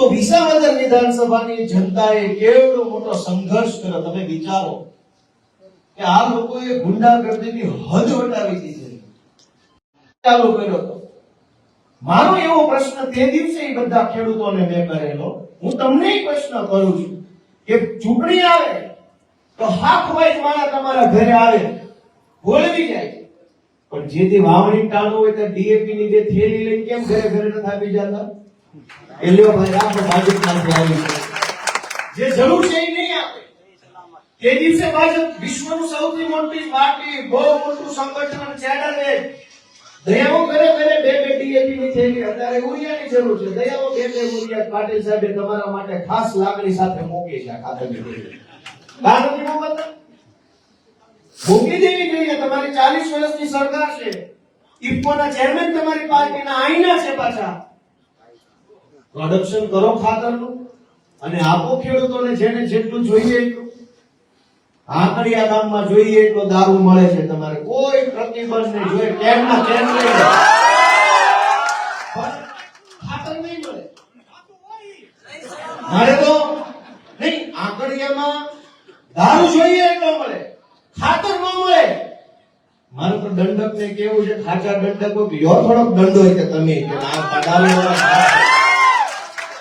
તો વિસાવદર વિધાનસભાની જનતાએ કેવડો મોટો સંઘર્ષ કર્યો? તમે વિચારો કે આ લોકોએ ગુંડાગર્દીની હદ વટાવી દીધી ચાલુ કર્યો હતો મારો એવો પ્રશ્ન તે દિવસે બધા ખેડૂતોને મેં કરેલો. હું તમને પ્રશ્ન કરું છું કે ચૂંટણી આવે તો હાફ વાઇઝ માણસ તમારા ઘરે આવે, બોલવી જાય. પણ જે તે વાવણી ટાણું હોય તો ડીએપી ની જે થેલી લઈને કેમ ઘરે ઘરે નથી આપી જતા? જે જરૂર છે એ નહીં આપે. તે દિવસે ભાજપ વિશ્વનું સૌથી મોટી પાર્ટી, બહુ મોટું સંગઠન છે દયાઓ કરે કરે, બે બે ડીએપી થેલી. અત્યારે ઉરિયાની જરૂર છે. દયાઓ બે બે ઉરિયા પાટીલ સાહેબે તમારા માટે ખાસ લાગણી સાથે મોકલી છે ખાતરની થેલી. બહાર નથી દેવી જોઈએ. તમારી ચાલીસ વર્ષની સરકાર છે. ઇફકોના ચેરમેન તમારી પાર્ટીના આઈના છે પાછા. પ્રોડક્શન કરો ખાતરનું અને આપો ખેડૂતોને જેને જેટલું જોઈએ આંકડિયા ગામમાં જોઈએ એટલો દારૂ મળે છે તમારે. કોઈ પ્રતિબંધ નહીં જોઈએ કેન લઈ લો. ખાતર નહીં મળે. મારે તો નહીં, આકડિયામાં દારૂ જોઈએ એટલો મળે. ખાતર ન મળે. મારે તો દંડક ને કેવું છે, ખાચા દંડક હોય યો થોડોક દંડ હોય કે તમે, કે આ પડાવી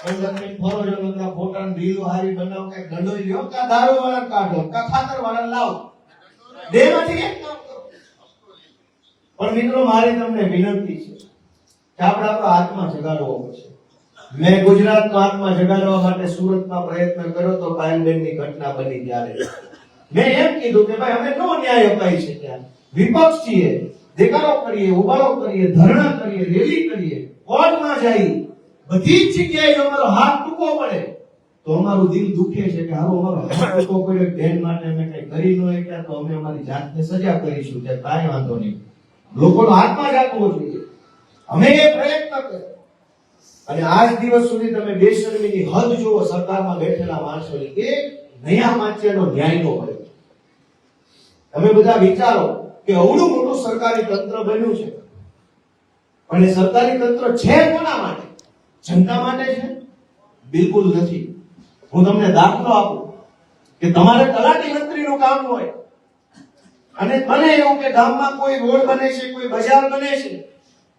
દંડક ને ફરો છો નકરા ફોટા ને રીલો હારી બનાવ કે ગંડો લ્યો કા દારૂ વાળા કાઢો કા ખાતર વાળા લાવો. બે માંથી એક કરો પણ મિત્રો, મારી તમને વિનંતી છે કે આપણે આપણો આત્મા જગાડવો પડશે. મેં ગુજરાતનો આત્મા જગાડવા માટે સુરતમાં પ્રયત્ન કર્યો તો પાયલબેનની ઘટના બની ત્યારે. મેં એમ કીધું કે ભાઈ, અમે નો ન્યાય અપાઈ છે ત્યાં. વિપક્ષ છીએ દેખાડો કરીએ ઉબાડો કરીએ, ધરણા કરીએ, રેલી કરીએ, કોર્ટમાં જઈએ. બધી જ જગ્યાએ અમારો હાથ ટૂંકો પડે, તો અમારું દિલ દુખે છે કે હાલો અમારો હાથ ટૂંકો પડ્યો, બેન માટે અમે કઈ કરી ન શક્યા, તો અમે અમારી જાતને સજા કરીશું કે કાંઈ વાંધો નહીં. લોકોનો હાથમાં જાગવો જોઈએ. અમે એ પ્રયત્ન કર્યો અને આજ દિવસ સુધી તમે બેશરમીની હદ જુઓ, સરકારમાં બેઠેલા માણસોની એક નયા માચ્યાનો ન્યાય નો મળ્યો તમે બધા વિચારો કે અવડું મોટું સરકારી તંત્ર બન્યું છે. પણ એ સરકારી તંત્ર છે કોના માટે? જનતા માટે છે? બિલકુલ નથી. હું તમને દાખલો આપું કે તમારે તલાટી મંત્રીનું કામ હોય અને બને એવું કે ગામમાં કોઈ રોડ બને છે, કોઈ બજાર બને છે,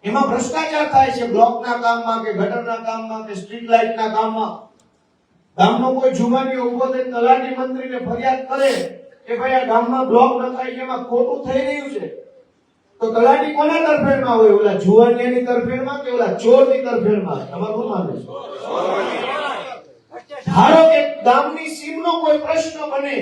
એમાં ભ્રષ્ટાચાર થાય છે બ્લોકના કામમાં કે ગટરના કામમાં કે સ્ટ્રીટ લાઇટના કામમાં. ગામનો કોઈ જુવાની ઊભો થઈને તલાટી મંત્રીને ફરિયાદ કરે કે ભાઈ આ ગામમાં બ્લોક નખાય એમાં ખોટું થઈ રહ્યું છે. તો તલાટી કોના તરફેણમાં હોય? ઓલા જુવાનિયાની તરફેણમાં કે ઓલા ચોરની તરફેણમાં તમારું છે? ધારો કે ગામની સીમનો કોઈ પ્રશ્ન બને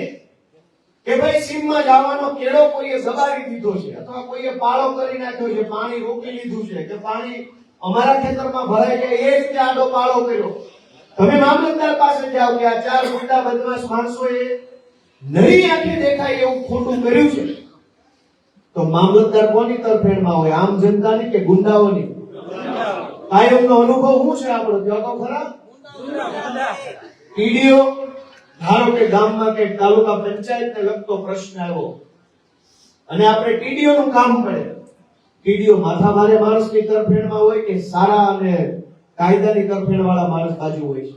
કે ભાઈ સીમમાં જવાનો કેળો કોઈએ દબાવી દીધો છે અથવા કોઈએ પાળો કરી નાખ્યો છે, પાણી રોકી લીધું છે કે પાણી અમારા ખેતરમાં ભરાય છે એ રીતે આડો પાળો કર્યો. તમે મામલતદાર પાસે જાઓ કે આ ચાર મોટા બદમાશ માણસોએ નહીં આંખે દેખાય એવું ખોટું કર્યું છે. તો મામલતદાર કોની તરફેણમાં હોય? આમ જનતાની કે ગુંડાઓની? કાયમનો અનુભવ શું છે આપણો? કયો તો ખરા? ટીડીઓ ધારો કે ગામમાં કે તાલુકા પંચાયતને લગતો પ્રશ્ન આવ્યો. અને આપણે ટીડીઓ નું કામ પડે. ટીડીઓ માથાભારે માણસની તરફેણમાં હોય કે સારા અને કાયદાની તરફેણ વાળા માણસ બાજુ હોય છે?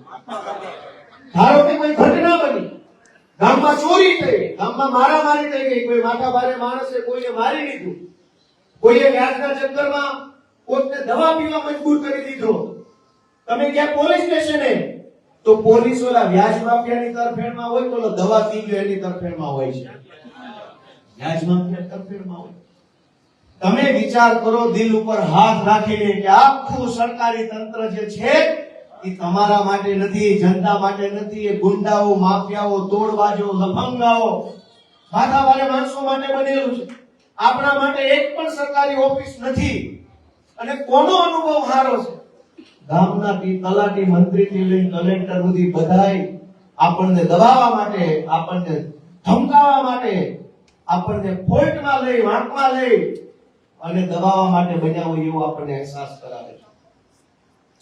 ધારો કે કોઈ ઘટના બની. ગામમાં ચોરી થઈ ગામમાં મારામારી થઈ ગઈ. કોઈ માથાભારે માણસે કોઈને મારી લીધું. કોઈએ વ્યાજના ચક્કરમાં કોઈને દવા પીવા મજબૂર કરી દીધો. તમે ગયા પોલીસ સ્ટેશને? તો પોલીસ ઓલા વ્યાજ માફિયાની તરફેણમાં હોય તો દવા પી ગયો એની તરફેણમાં હોય છે. વ્યાજ માફિયા તરફેણમાં હોય. તમે વિચાર કરો, દિલ ઉપર હાથ રાખીને કે આખું સરકારી તંત્ર જે છે એ તમારા માટે નથી જનતા માટે નથી, એ ગુંડાઓ, માફિયાઓ તોડવાજો લફંગાઓ માથાભારે માણસો માટે બનેલું છે. આપણા માટે એક પણ સરકારી ઓફિસ નથી. અને કોનો અનુભવ સારો છે? ગામના તલાટી મંત્રીથી લઈને કલેક્ટર સુધી બધાય આપણને દબાવવા માટે, આપણને ધમકાવવા માટે, આપણને ફોલ્ટમાં લઈ, વાંકમાં લઈ અને દબાવવા માટે બન્યા હોય એવો આપણને અહેસાસ કરાવે છે.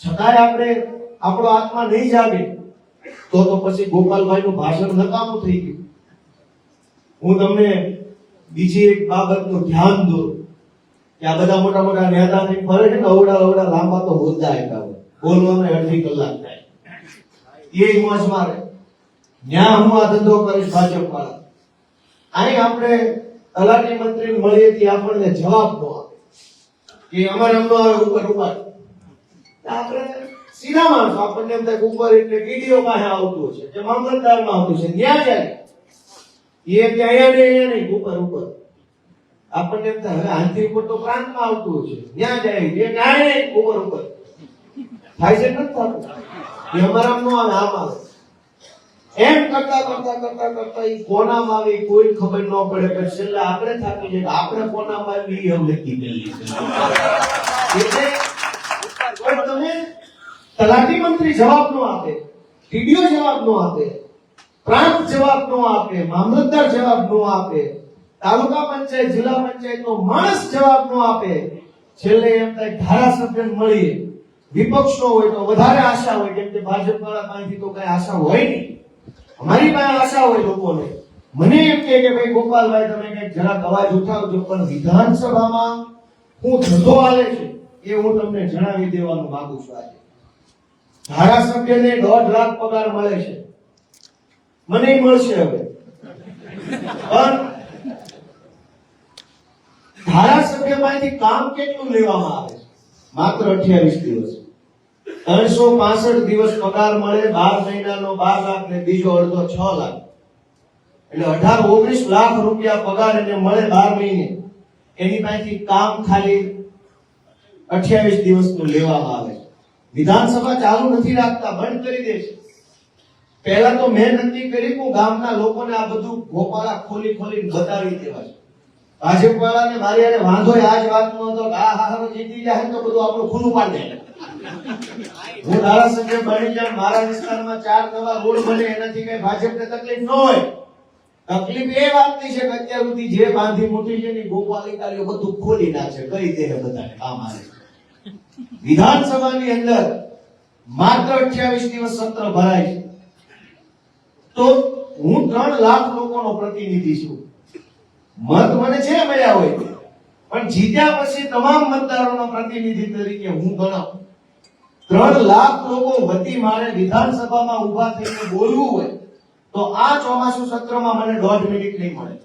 છતાંય આપણે આપણો આત્મા નહીં જાગે, તો તો પછી ગોપાલભાઈ નું ભાષણ નકામું થઈ ગયું. હું તમને બીજી એક બાબતનું ધ્યાન દોરું કે આ બધા મોટા મોટા નેતા થઈને ફરે છે અવડા અવડા લાંબા તો હોદ્દા આપ્યા હોય. બોલવામાં અડધી કલાક થાય. એ મોજ મારે. ન્યા હું આ ધંધો કરીશ ભાજપ વાળા અહીં આપણે તલાટી મંત્રી મળીએ થી આપણને જવાબ નો આપે. કે અમારે અમદાવાદ ઉપર ઉપર આપણે સીધા માણસો આપણને એમ થાય ઉપર એટલે ડીડીઓ પાસે આવતું છે કે મામલતદારમાં આવતું છે ત્યાં જાય એ ત્યાં અહીંયા નહીં, ઉપર ઉપર. આપણને એમ થાય, હવે આંતરિક ઉપર તો પ્રાંતમાં આવતું છે ત્યાં જાય જે ના ઉપર ઉપર. થાય છે નથી થતું? એ અમારા નો આવે, આમ આવે. એમ કરતા કરતા કરતા કરતા ઈ કોનામાં આવે કોઈ ખબર ન પડે પછી છેલ્લા આપણે થાકી જાય કે આપણે કોનામાં આવી ઈ હવે નક્કી એટલે તલાટી મંત્રી જવાબ નો આપે, ટીડીઓ જવાબ નો આપે, પ્રાંત જવાબ નો આપે, મામલતદાર જવાબ નો આપે, તાલુકા પંચાયત, જિલ્લા પંચાયત નો માણસ જવાબ નો આપે. છેલ્લે એમ થાય ધારાસભ્ય મળીએ. વિપક્ષ નો હોય તો વધારે આશા હોય, કેમ કે ભાજપ વાળા પાસેથી તો કઈ આશા હોય નહીં. અમારી પાસે આશા હોય લોકોને. મને એમ કે ભાઈ ગોપાલભાઈ, તમે કંઈક જરાક અવાજ ઉઠાવજો, પણ વિધાનસભામાં હું ધંધો હાલે છે. એ હું તમને જણાવી દેવાનું માંગુ છું આજે. ધારાસભ્યને દોઢ લાખ પગાર મળે છે. મને મળશે હવે. પણ ધારાસભ્યમાંથી કામ કેટલું લેવામાં આવે માત્ર અઠ્યાવીસ દિવસ. ત્રણસો પાસઠ દિવસ પગાર મળે, બાર મહિનાનો બાર લાખ ને બીજો અડધો છ લાખ. એટલે અઢાર, ઓગણીસ લાખ રૂપિયા પગાર એને મળે બાર મહિને. એની પાસેથી કામ ખાલી અઠ્યાવીસ દિવસનું લેવામાં આવે વિધાનસભા ચાલુ નથી રાખતા, બંધ કરી દે છે. પહેલા તો મેં નક્કી કર્યું કે હું ગામના લોકોને આ બધું ગોપાળા ખોલી ખોલી બતાવી દેવા છે. ભાજપ વાળાને મારી આને વાંધો આ જ વાતનો હતો આ હારો જીતી જાય તો બધું આપણું ખુલ્લું પાડી દે. હું ધારાસભ્ય બની જાય મારા વિસ્તારમાં ચાર નવા રોડ બને, એનાથી કઈ ભાજપને તકલીફ ન હોય. તકલીફ એ વાતની છે કે અત્યાર સુધી જે બાંધી મોટી છે ને ગોપાલિકારીઓ બધું ખોલી નાખશે કઈ દે બધાને, કામ આવે વિધાનસભાની અંદર માત્ર 28 દિવસ સત્ર ભરાય છે. તો હું ત્રણ લાખ લોકોનો પ્રતિનિધિ છું. મત મને છે મળ્યા હોય. પણ જીત્યા પછી તમામ મતદારોનો પ્રતિનિધિ તરીકે હું ગણાવ. ત્રણ લાખ લોકો વતી મારે વિધાનસભામાં ઊભા થઈને બોલવું હોય, તો આ ચોમાસુ સત્રમાં મને દોઢ મિનિટ નહીં મળે.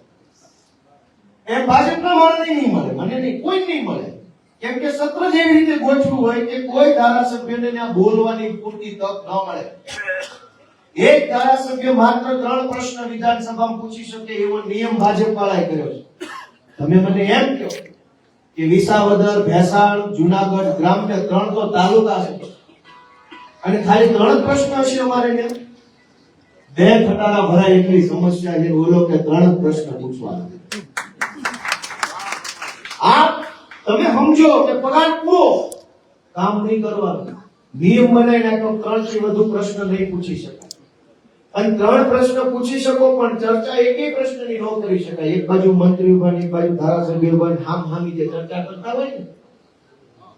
એમ ભાજપના માણસને નહીં મળે, મને નહીં કોઈ નહીં મળે. કેમ કે સત્ર જેવી રીતે ગોઠવું હોય કે કોઈ ધારાસભ્યને ત્યાં બોલવાની પૂરતી તક ન મળે. એક ધારાસભ્ય માત્ર ત્રણ પ્રશ્ન વિધાનસભામાં પૂછી શકે એવો નિયમ ભાજપ વાળાએ કર્યો છે. તમે મને એમ કહો કે વિસાવદર, ભેસાણ, જુનાગઢ ગ્રામ્ય ત્રણ તો તાલુકા છે. અને ખાલી ત્રણ જ પ્રશ્ન હશે અમારે ત્યાં. બે ખટારા ભરાય એટલી સમસ્યા છે. બોલો કે ત્રણ જ પ્રશ્ન પૂછવાના આ તમે સમજો કે પગાર પૂરો. કામ નહીં કરવાનું. નિયમ બનાવી નાખો ત્રણથી વધુ પ્રશ્ન નહીં પૂછી શકાય. અને ત્રણ પ્રશ્ન પૂછી શકો, પણ ચર્ચા એક પ્રશ્નની ન કરી શકાય. એક બાજુ મંત્રી ઉભાને એક બાજુ ધારાસભ્ય ઉભાને હામ હામી જે ચર્ચા કરતા હોય ને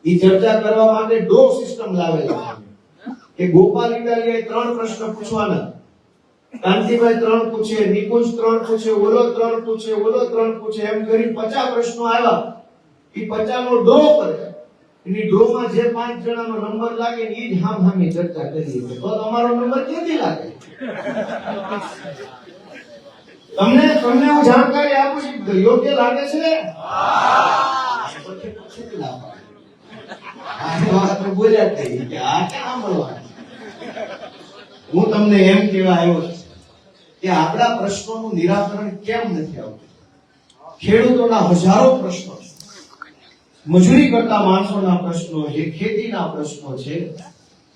એ ચર્ચા કરવા માટે ડો સિસ્ટમ લાવેલા કે ગોપાલ ઇટાલિયાએ ત્રણ પ્રશ્ન પૂછવાના. કાંતિભાઈ ત્રણ પૂછે, નિકુંજ ત્રણ પૂછે, ઓલો ત્રણ પૂછે, ઓલો ત્રણ પૂછે, એમ કરી પચાસ પ્રશ્નો આવ્યા. એ પચાસ ડો કરે. એની ડોમાં જે પાંચ જણાનો નંબર લાગે ને જ હામ હામી ચર્ચા કરીએ તો તમારો નંબર ક્યાંથી લાગે? તમને તમને હું જાણકારી આપું છું યોગ્ય લાગે છે? હું તમને એમ કહેવા આવ્યો કે આપણા પ્રશ્નોનું નિરાકરણ કેમ નથી આવતું? ખેડૂતોના હજારો પ્રશ્નો છે. મજૂરી કરતા માણસોના પ્રશ્નો છે ખેતીના પ્રશ્નો છે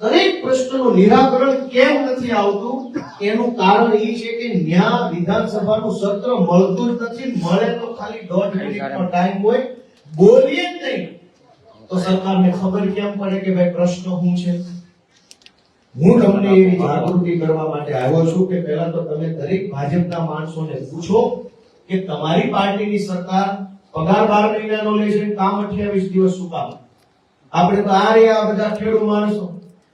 દરેક પ્રશ્નનું નિરાકરણ કેમ નથી આવતું? એનું કારણ એ છે કે ન્યા વિધાનસભાનું સત્ર મળતું જ નથી મળે તો ખાલી દોઢ મિનિટનો ટાઈમ હોય બોલીએ જ નહીં. તો સરકારને ખબર કેમ પડે કે ભાઈ પ્રશ્ન શું છે? હું તમને એવી જાગૃતિ કરવા માટે આવ્યો છું કે પહેલા તો તમે દરેક ભાજપના માણસોને પૂછો કે તમારી પાર્ટીની સરકાર પગાર બાર મહિનાનો લે છે કામ 28 દિવસ શું કામ આપણે તો આ રહ્યા બધા ખેડૂત માણસો.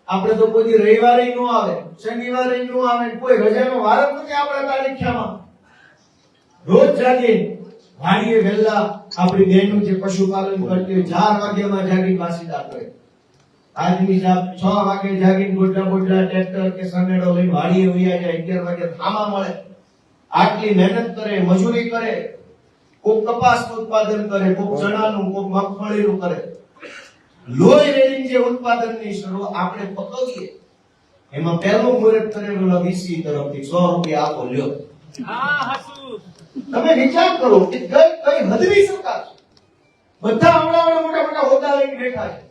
આપણે તો કોઈ રવિવારે ન આવે, શનિવારે ન આવે, કોઈ રજાનો વાર જ નથી આપણા તારીખામાં રોજ જાગે, વાડીએ વહેલા આપણી બહેનો જે પશુપાલન કરતી હોય, ચાર વાગ્યામાં જાગી પાછી કરે. આદમી સાહેબ છ વાગે જાગીને ગોડલા ગોડલા ટ્રેક્ટર કે સનેડો લઈને વાડીએ વયા જાય, અગિયાર વાગે થામા મળે. આટલી મહેનત કરે, મજૂરી કરે કોક કપાસનું ઉત્પાદન કરે કોક ચણાનું કોક મગફળીનું કરે. લોહી રેલી જે ઉત્પાદનની શરૂ આપણે પકવીએ. એમાં પહેલો મુહૂર્ત કરેલો વીસી તરફથી સો રૂપિયા આપો લ્યો. તમે વિચાર કરો કે કઈ કઈ હદની સરકાર છે? બધા આવડા મોટા મોટા હોદ્દા લઈને બેઠા છે.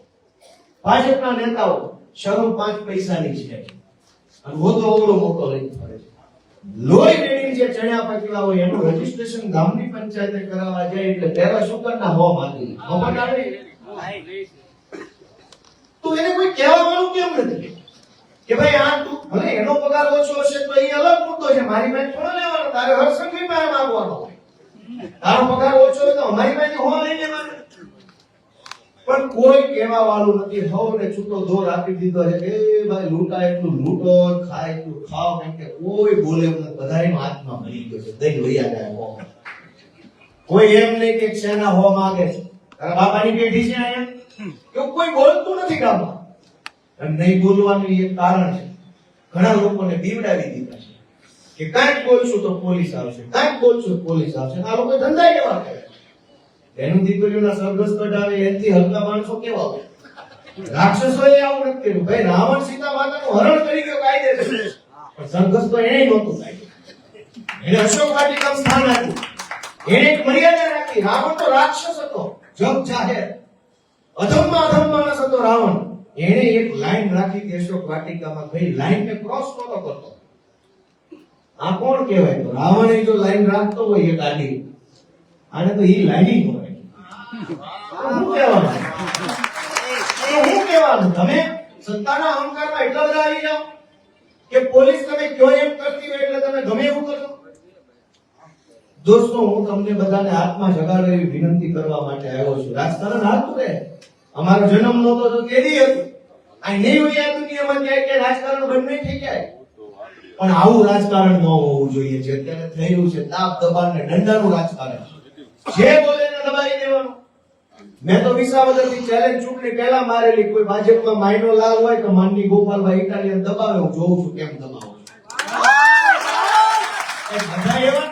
ભાજપના નેતાઓ શરૂ પાંચ પૈસાની છે. અને હોદ્દો અવળો મોટો લઈને ફરે છે. લોહી રેડીને જે ચણ્યા પકડા હોય એનું રજીસ્ટ્રેશન ગામની પંચાયતે કરાવવા જાય એટલે પહેલા શુકરના હો માંગી મફત આવે તો એને કોઈ કહેવા કેમ નથી? કે ભાઈ આ તું, ભલે એનો પગાર ઓછો હશે તો એ અલગ મુદ્દો છે. મારી પાસે થોડો લેવાનો, તારે હર સંઘની પાસે માંગવાનો હોય. તારો પગાર ઓછો હોય તો અમારી પાસે હો લઈ લેવાનો. પણ કોઈ કહેવા વાળું નથી. હવને છૂટો જોર આપી દીધો છે. એ ભાઈ લૂંટા એટલું લૂંટો, ખાય એટલું ખાવ કેમ કે કોઈ બોલે એમને બધાની હાથમાં મળી ગયો છે. દઈ વૈયા જાય હોમાં. કોઈ એમ નહીં કે શેના હો માંગે છે. તારા બાપાની પેઢી છે અહીંયા? કે કોઈ બોલતું નથી ગામમાં. અને નહીં બોલવાનું એક કારણ છે. ઘણા લોકોને બીવડાવી દીધા છે. કે કાંઈક બોલશું તો પોલીસ આવશે, કાંઈક બોલશું પોલીસ આવશે. આ લોકો ધંધા કેવા કરે? એનું દીકરીઓના સરઘસ કઢાવે એનથી હલકા માણસો કેવા હોય? રાક્ષસોએ આવું નથી કર્યું. ભાઈ, રાવણ સીતા માતાનું હરણ કરી ગયો કાયદેસર પણ સંઘર્ષ તો એને નહોતું કાઢ્યું. એને અશોક વાટિકમ સ્થાન આપ્યું. એને એક મર્યાદા રાખી. રાવણ તો રાક્ષસ હતો. જગ જાહેર. અધમમાં અધમ માણસ હતો રાવણ. એને એક લાઈન રાખી કે અશોક વાટિકામાં ભાઈ લાઈન ને ક્રોસ નહોતો કરતો. આ કોણ કહેવાય? તો એ જો લાઈન રાખતો હોય એક આડી, આને તો એ લાઈન હું કહેવાનું? તમે કે પોલીસ હતું? આ નહીં ક્યાંય કે રાજકારણ બંને નહીં પણ આવું રાજકારણ ન હોવું જોઈએ. જે અત્યારે રહ્યું છે, તાપ, દબાણ ને દંડાનું રાજકારણ. જે બોલે એને દબાવી દેવાનું. મેં તો વિસાવદરથી ચેલેન્જ ચૂંટણી પહેલા મારેલી. કોઈ ભાજપમાં માઇનો લાલ હોય તો માનની ગોપાલભાઈ ઇટાલિયન દબાવે. હું જોઉં છું કેમ દબાવો. બધા એવા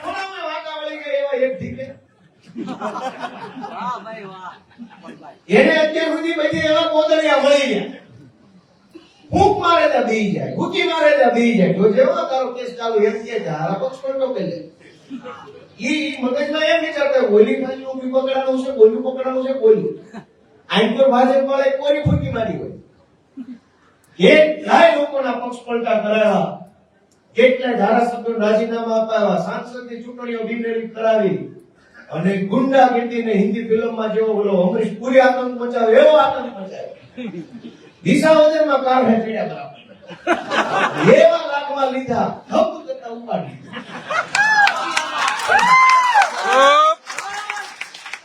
એને સુધી બધી એવા કોદળિયા મળી ગયા. ફૂંક મારે ત્યાં બેહી જાય હુકી મારે ત્યાં બેહી જાય. તારો કેસ ચાલુ, એમ કે હારા પક્ષ પણ નો પેલે ઈ મગજમાં એમ વિચારતા હોય, ગોલી ખાલી ફૂંકી મારી હોય. કેટલાય લોકોના પક્ષ પલટા કરાવ્યા કેટલાય ધારાસભ્યો રાજીનામા ચૂંટણીઓ બિનરેલી કરાવી. અને ગુંડાગીર્દીને હિન્દી ફિલ્મમાં જેવો બોલો અમરીશ પુરી આતંક મચાવ્યો એવો આતંક મચાવ્યો. વિસાવદરમાં કાર હેઠળ્યા બરાબર. એવા લાગવા લીધા ઉપાડી તે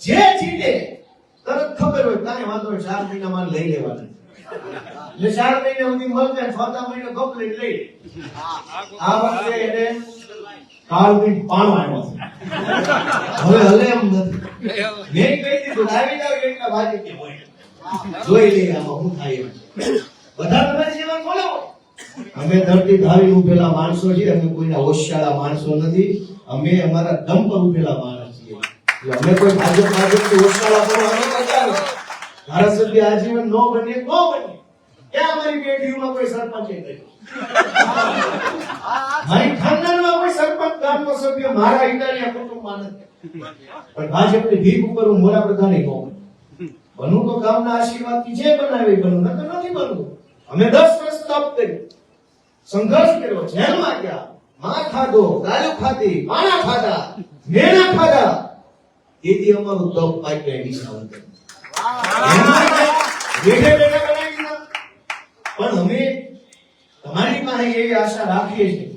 જે જીતે, તરત ખબર હોય, કાંઈ વાંધો હોય ચાર મહિનામાં લઈ લેવાના ચાર મહિના સુધી મળશે છ મહિને ગપ લઈ લે. આ વખતે એને કાળવીટ પાણો આવ્યો છે. હવે હલે એમ નથી. મેં કહી દીધું, લાવી જાવ એટલે ભાજપ કે હોય. જોઈ લઈએ આમાં શું થાય બધા તમારી જેવા કોને અમે ધરતી ધારી ઉભેલા માણસો છીએ, અમે કોઈના હોશિયાળા માણસો નથી. અમે અમારા દમ પર ઉભેલા માણસ છીએ. અમે કોઈ ભાજપ ભાજપ હોશિયાળા પર અમે. ધારાસભ્ય આજીવન ન બને ન બનીએ ક્યાં અમારી પેઢીઓમાં કોઈ સરપંચ મારી ખાનદાનમાં કોઈ સરપંચ ગામનો સભ્ય મારા ઇટાલિયા કુટુંબમાં નથી. પણ ભાજપની ભીખ ઉપર હું મોરા પ્રધાને કહું. બનવું તો ગામના આશીર્વાદથી જે બનાવે બનવું નકર નથી બનવું. અમે દસ વર્ષ તપ કર્યું. સંઘર્ષ કર્યો જેલમાં ગયા માં ખાધો ગાયો ખાધી પાણા ખાધા મેણા ખાધા. તેથી અમારું તપ બેઠે બેઠે દીધા પણ અમે તમારી પાસે એવી આશા રાખીએ છીએ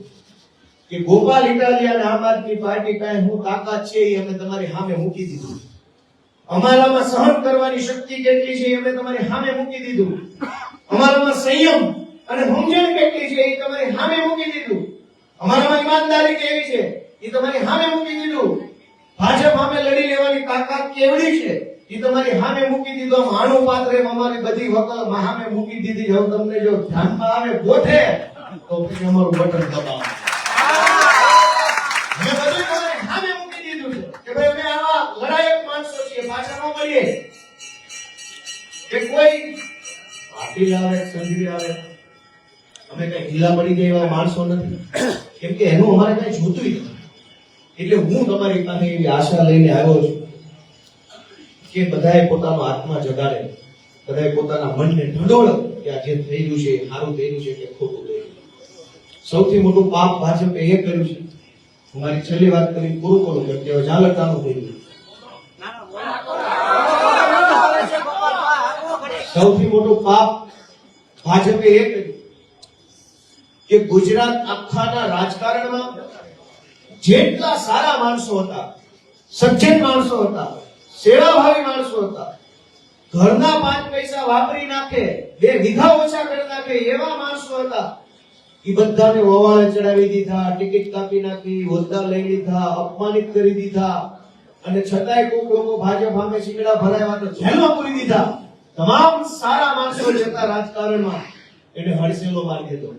કે ગોપાલ ઇટાલિયા આમ આદમી પાર્ટી કાંઈ હું તાકાત છે એ અમે તમારી સામે મૂકી દીધું. અમારામાં સહન કરવાની શક્તિ કેટલી છે એ અમે તમારી સામે મૂકી દીધું. અમારામાં સંયમ અને સમજણ કેટલી છે એ તમારી સામે મૂકી દીધું. અમારામાં ઈમાનદારી કેવી છે એ તમારી સામે મૂકી દીધું. ભાજપ સામે લડી લેવાની તાકાત કેવડી છે? એ તમારી સામે મૂકી દીધો માણું પાત્ર પાત્રે અમારી બધી વકલ સામે મૂકી દીધી. હવે તમને જો ધ્યાનમાં આવે, ગોઠે, તો પછી અમારું બટન દબાવો. માણસો છીએ, પાછા ન મળીએ. કે કોઈ પાટીલ આવે આવે, અમે કઈ ઢીલા પડી ગયા એવા માણસો નથી. કેમ કે એનું અમારે કઈ જોતું એટલે હું તમારી પાસે એવી આશા લઈને આવ્યો છું. કે બધાએ પોતાનો આત્મા જગાડે, બધાએ પોતાના મનને ઢંઢોળે કે આ જે થઈ છે સારું થઈ છે કે ખોટું થઈ સૌથી મોટું પાપ ભાજપે એ કર્યું છે. હું મારી છેલ્લી વાત કરી પૂરું કરું કેમ કે ઝાલરતાનું થઈ ગયું. સૌથી મોટું પાપ ભાજપે એ કર્યું કે ગુજરાત આખાના રાજકારણમાં જેટલા સારા માણસો હતા, સજ્જન માણસો હતા સેવાભાવી માણસો હતા. ઘરના પાંચ પૈસા વાપરી નાખે, બે વીઘા ઓછા કરી નાખે એવા માણસો હતા. એ બધાને વવાળે ચડાવી દીધા, ટિકિટ કાપી નાખી, હોદ્દા લઈ લીધા, અપમાનિત કરી દીધા. અને છતાંય કોઈક લોકો ભાજપ સામે શીંગડા ભરાયા તો જેલમાં પૂરી દીધા. તમામ સારા માણસો જતા રાજકારણમાં. એને હડસેલો મારી દીધો.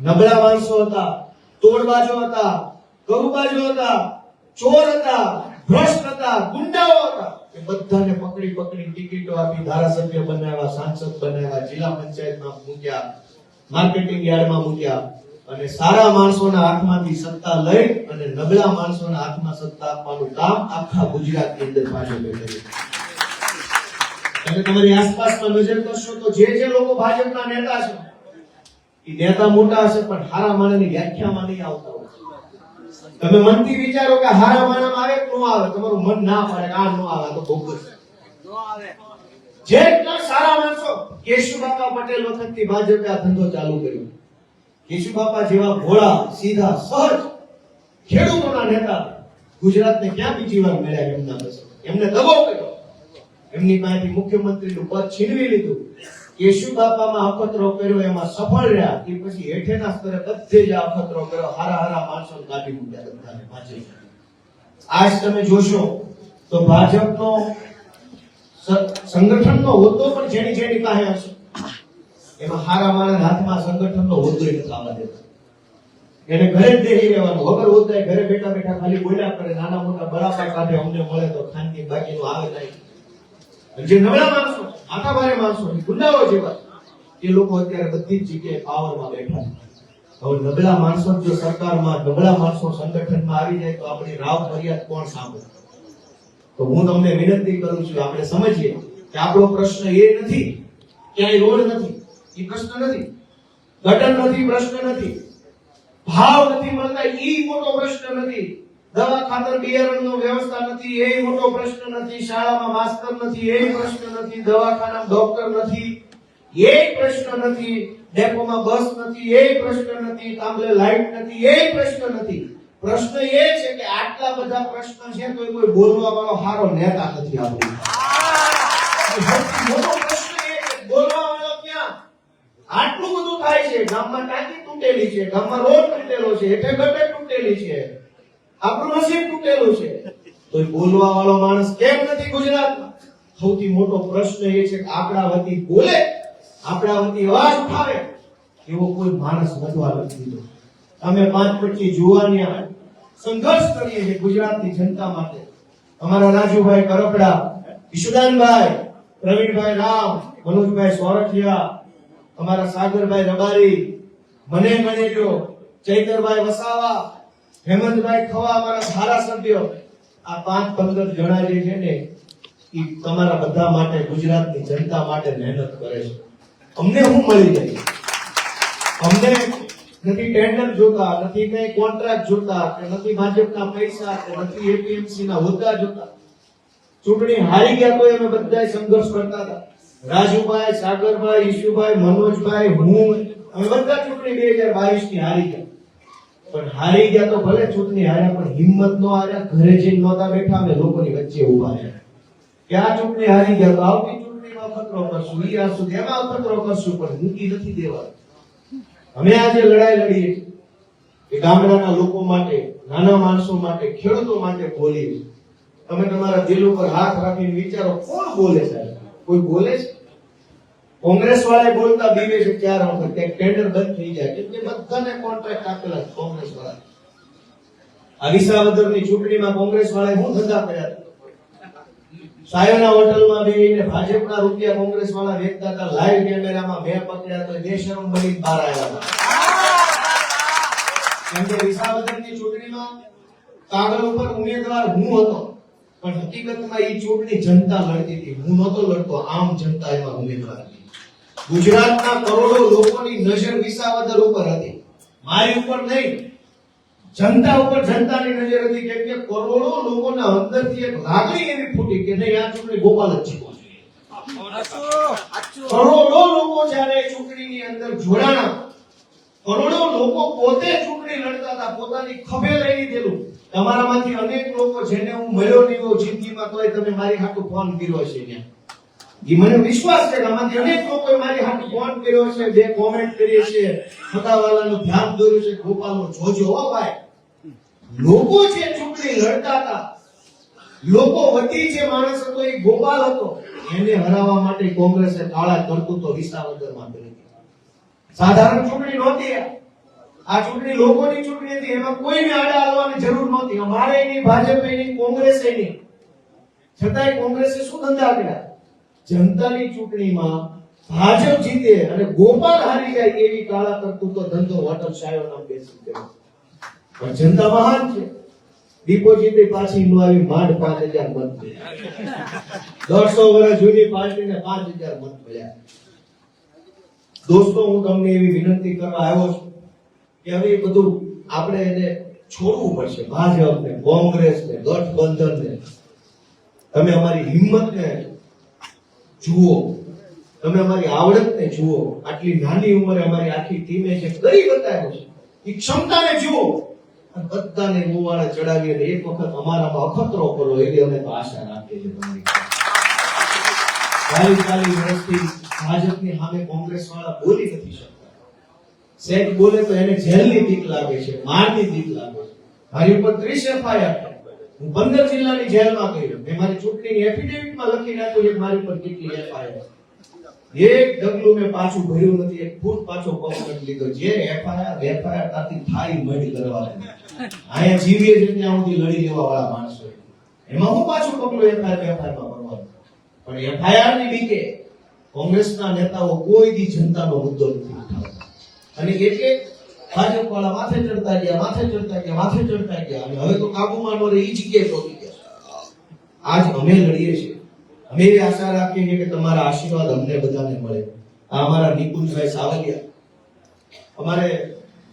નબળા માણસો હતા, તોડબાજો હતા, કરુબાજો હતા, ચોર હતા. ભ્રષ્ટ હતા ગુંડાઓ હતા. એ બધાને પકડી પકડી ટિકિટો આપી ધારાસભ્ય બનાવ્યા, સાંસદ બનાવ્યા, જિલ્લા પંચાયતમાં મૂક્યા, માર્કેટિંગ યાર્ડમાં મૂક્યા અને સારા માણસોના હાથમાંથી સત્તા લઈ અને નબળા માણસોના હાથમાં સત્તા આપવાનું કામ આખા ગુજરાતની અંદર ભાજપે કર્યું. તમે તમારી આસપાસમાં નજર કરશો તો જે જે લોકો ભાજપના નેતા છે, એ નેતા મોટા હશે પણ હારા માણસની વ્યાખ્યામાં નહીં આવતા હોય. તમે મનથી વિચારો કે હારા માણસમાં આવે કે ન આવે? તમારું મન ના પડે આ ન આવે તો છે. જેટલા સારા માણસો કેશુબાપા પટેલ વખતથી ભાજપે આ ધંધો ચાલુ કર્યો. કેશુબાપા જેવા ભોળા, સીધા, સહજ ખેડૂતોના નેતા ગુજરાતને ક્યાં બીજી વાર મળ્યા એમના એમને દબાવ કર્યો. એમની પાસેથી મુખ્યમંત્રીનું પદ છીનવી લીધું. કેશુબાપામાં અખતરો કર્યો, એમાં સફળ રહ્યા. એ પછી હેઠેના સ્તરે બધે જ અખતરો કર્યો. હારા હારા માણસો કાઢી મૂક્યા બધાને પાછળ આજ તમે જોશો તો ભાજપનો સંગઠનનો હોદ્દો પણ જેની જેની પાસે હશે. એમાં હારા માણસ હાથમાં સંગઠનનો હોદ્દો નથી આવવા દેતો. એને ઘરે જ રહેવાનું. વગર હોદ્દાએ ઘરે બેઠા બેઠા ખાલી બોલ્યા કરે, નાના મોટા બરાબર કાઢે, અમને મળે તો ખાનગી બાકીનું આવે નહીં. જે નબળા માણસો માથા ભારે માણસો ગુંડાઓ જેવા. એ લોકો અત્યારે બધી જ જગ્યાએ પાવરમાં બેઠા હવે નબળા માણસો જો સરકારમાં, નબળા માણસો સંગઠનમાં આવી જાય તો આપણી રાવ ફરિયાદ કોણ સાંભળે? તો હું તમને વિનંતી કરું છું, આપણે સમજીએ કે આપણો પ્રશ્ન એ નથી, ક્યાંય રોડ નથી, એ પ્રશ્ન નથી ગટન નથી, પ્રશ્ન નથી, ભાવ નથી મળતા એ મોટો પ્રશ્ન નથી. દવા ખાતર બિયારણનો વ્યવસ્થા નથી, એ મોટો પ્રશ્ન નથી, શાળામાં માસ્તર નથી, એ પ્રશ્ન નથી દવાખાના ડોક્ટર નથી, એ પ્રશ્ન નથી, ડેપોમાં બસ નથી, એ પ્રશ્ન નથી, તાંબલે લાઈટ નથી, એ પ્રશ્ન નથી. પ્રશ્ન એ છે કે આટલા બધા પ્રશ્ન છે તો કોઈ બોલવા વાળો સારો નેતા નથી આપણો. મોટો પ્રશ્ન એ છે બોલવા વાળો ક્યાં? આટલું બધું થાય છે, ગામમાં ટાંકી તૂટેલી છે, ગામમાં રોડ તૂટેલો છે એટલે ગટર તૂટેલી છે. આપણું નસીબ તૂટેલું છે. તો બોલવા વાળો માણસ કેમ નથી ગુજરાતમાં? સૌથી મોટો પ્રશ્ન એ છે કે આપણા વતી બોલે, આપણા વતી અવાજ ઉઠાવે, એવો કોઈ માણસ વધવા નથી દીધો. અમે પાંચ પચી જુવાનિયા સંઘર્ષ કરીએ છીએ ગુજરાતની જનતા માટે. અમારા રાજુભાઈ કરપડા ઈશુદાનભાઈ પ્રવીણભાઈ રામ, મનોજભાઈ સોરઠિયા, અમારા સાગરભાઈ રબારી, મને ગણેજો ચૈતરભાઈ વસાવા હેમંતભાઈ ખવા અમારા ધારાસભ્યો. આ પાંચ પંદર જણા જે છે ને, એ તમારા બધા માટે, ગુજરાતની જનતા માટે મહેનત કરે છે. અમને શું મળી જાય? અમને નથી ટેન્ડર જોતા, નથી કઈ કોન્ટ્રાક્ટ જોતા, કે નથી ભાજપના પૈસા, કે નથી એપીએમસી ના હોદ્દા જોતા. ચૂંટણી હારી ગયા તો અમે બધા સંઘર્ષ કરતા હતા. રાજુભાઈ, સાગરભાઈ, ઈશુભાઈ, મનોજભાઈ, હું, અમે બધા ચૂંટણી બે હજાર બાવીસની હારી ગયા. પણ હારી ગયા તો ભલે ચૂંટણી હાર્યા પણ હિંમત નો હાર્યા ઘરે જઈને નહોતા બેઠા, અમે લોકોની વચ્ચે ઊભા રહ્યા. કે આ ચૂંટણી હારી ગયા? તો આવતી ચૂંટણીમાં ખતરો કરશું, ઈ આસુ એમાં અખતરો કરશું, પણ મૂકી નથી દેવા અમે આજે લડાઈ લડીએ એ ગામડાના લોકો માટે, નાના માણસો માટે, ખેડૂતો માટે બોલીએ તમે તમારા દિલ ઉપર હાથ રાખીને વિચારો, કોણ બોલે સાહેબ? કોઈ બોલે છે? કોંગ્રેસ વાળા બોલતા બીવે છે ચાર વખત ટેન્ડર બંધ થઈ જાય. કેમ કે બધાને કોન્ટ્રાક્ટ આપેલા કોંગ્રેસ વાળા આ વિસાવદરની ચૂંટણીમાં કોંગ્રેસ વાળાએ શું ધંધા કર્યા સાયોના હોટલમાં બેસીને ભાજપના રૂપિયા કોંગ્રેસ વાળા વેચતા હતા. લાઈવ કેમેરામાં મેં પકડ્યા તો બેશરમ બની બહાર આવ્યા હતા. કેમ કે વિસાવદરની ચૂંટણીમાં કાગળ ઉપર ઉમેદવાર હું હતો, પણ હકીકતમાં એ ચૂંટણી જનતા લડતી હતી. હું નહોતો લડતો, આમ જનતા એમાં ઉમેદવાર હતી. ગુજરાતના કરોડો લોકોની નજર વિસાવદર ઉપર હતી. મારી ઉપર નહીં, જનતા ઉપર જનતાની નજર હતી કેમ કે કરોડો લોકોના અંદરથી એક લાગણી એવી ફૂટી કે નહીં, આ ચૂંટણી ગોપાલ જ જીવો જોઈએ. કરોડો લોકો જ્યારે ચૂંટણીની અંદર જોડાણા, કરોડો લોકો પોતે ચૂંટણી લડતા હતા, પોતાની ખભે લઈ દેલું તમારામાંથી અનેક લોકો જેને હું મળ્યો નહીં હોઉં જિંદગીમાં, તોય તમે મારી હાટુ ફોન કર્યો છે ત્યાં ઈ મને વિશ્વાસ છે કે આમાંથી અનેક લોકોએ મારી હાથે ફોન કર્યો છે, બે કોમેન્ટ કરી છે. સગાવાલાનું ધ્યાન દોર્યું છે, ગોપાલનો જોજો. હો ભાઈ, લોકો જે ચૂંટણી લડતા હતા, લોકો વતી જે માણસ હતો, એ ગોપાલ હતો, એને હરાવવા માટે કોંગ્રેસે કાળા કરતૂતો વિસાવદરમાં કરી હતી સાધારણ ચૂંટણી નહોતી આ. આ ચૂંટણી લોકોની ચૂંટણી હતી, એમાં કોઈને આડા આવવાની જરૂર નહોતી. અમારે નહીં ભાજપે નહીં કોંગ્રેસે નહીં છતાંય કોંગ્રેસે શું ધંધા કર્યા? જનતાની ચૂંટણીમાં ભાજપ જીતે અને ગોપાલ હારી જાય એવી કાળા કરતૂતો ધંધો હોટલ શાયો નામ બેસી ગયો. પણ જનતા મહાન છે. ડિપોઝિટ પાછી નો માંડ પાંચ હજાર મત મળ્યા દોઢસો વર્ષ જૂની પાર્ટીને પાંચ હજાર મત મળ્યા દોસ્તો, હું તમને એવી વિનંતી કરવા આવ્યો છું કે હવે એ બધું આપણે એને છોડવું પડશે. ભાજપ ને કોંગ્રેસ ને ગઠબંધન ને તમે અમારી હિંમતને જુઓ. તમે અમારી આવડતને જુઓ. આટલી નાની ઉંમરે અમારી આખી ટીમે જે કરી બતાવ્યું છે એ ક્ષમતાને જુઓ. અને બધાને મોવાળે ચડાવી અને એક વખત અમારામાં અખતરો કરો એવી અમે આશા રાખીએ છીએ તમારી ચાલીસ ચાલીસ વર્ષથી ભાજપની સામે કોંગ્રેસ વાળા બોલી નથી શકતા. સેટ બોલે તો એને જેલની બીક લાગે છે, મારની બીક લાગે છે. મારી ઉપર ત્રીસ એફઆઈઆર હું પંદર જિલ્લાની જેલમાં ગયો. મેં મારી ચૂંટણીની એફિડેવિટમાં લખી નાખ્યું કે મારી પર કેટલી એફઆઈઆર એક ડગલું મેં પાછું ભર્યું નથી, એક ફૂટ પાછો પગ નથી લીધો. જે એફઆઈઆર એફઆઈઆર તાથી થાય મળી કરવા અહીંયા જીવીએ છે ત્યાં સુધી લડી લેવા વાળા માણસો એમાં હું પાછું પગલું એફઆઈઆરમાં ભરવાનું પણ એફઆઈઆરની બીકે કોંગ્રેસના નેતાઓ કોઈ દી જનતાનો મુદ્દો નથી ઉઠાવતા. અને એક ભાજપ વાળા માથે ચડતા ગયા, માથે ચડતા ગયા, માથે ચડતા ગયા. અને હવે તો કાબુમાં નો રહી જગ્યાએ ચોકી ગયા આજ અમે લડીએ છીએ. અમે એવી આશા રાખીએ છીએ કે તમારા આશીર્વાદ અમને બધાને મળે. આ અમારા નિકુંજભાઈ સાવલિયા. અમારે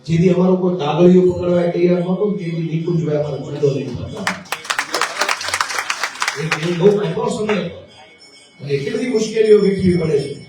જેથી અમારું કોઈ કાગળિયો પકડવા તૈયાર નહોતું કે એવી નિકુંજભાઈ અમારો જુદો લઈ એ બહુ કઠોર સમય. અને કેટલી મુશ્કેલીઓ વેઠવી પડે છે.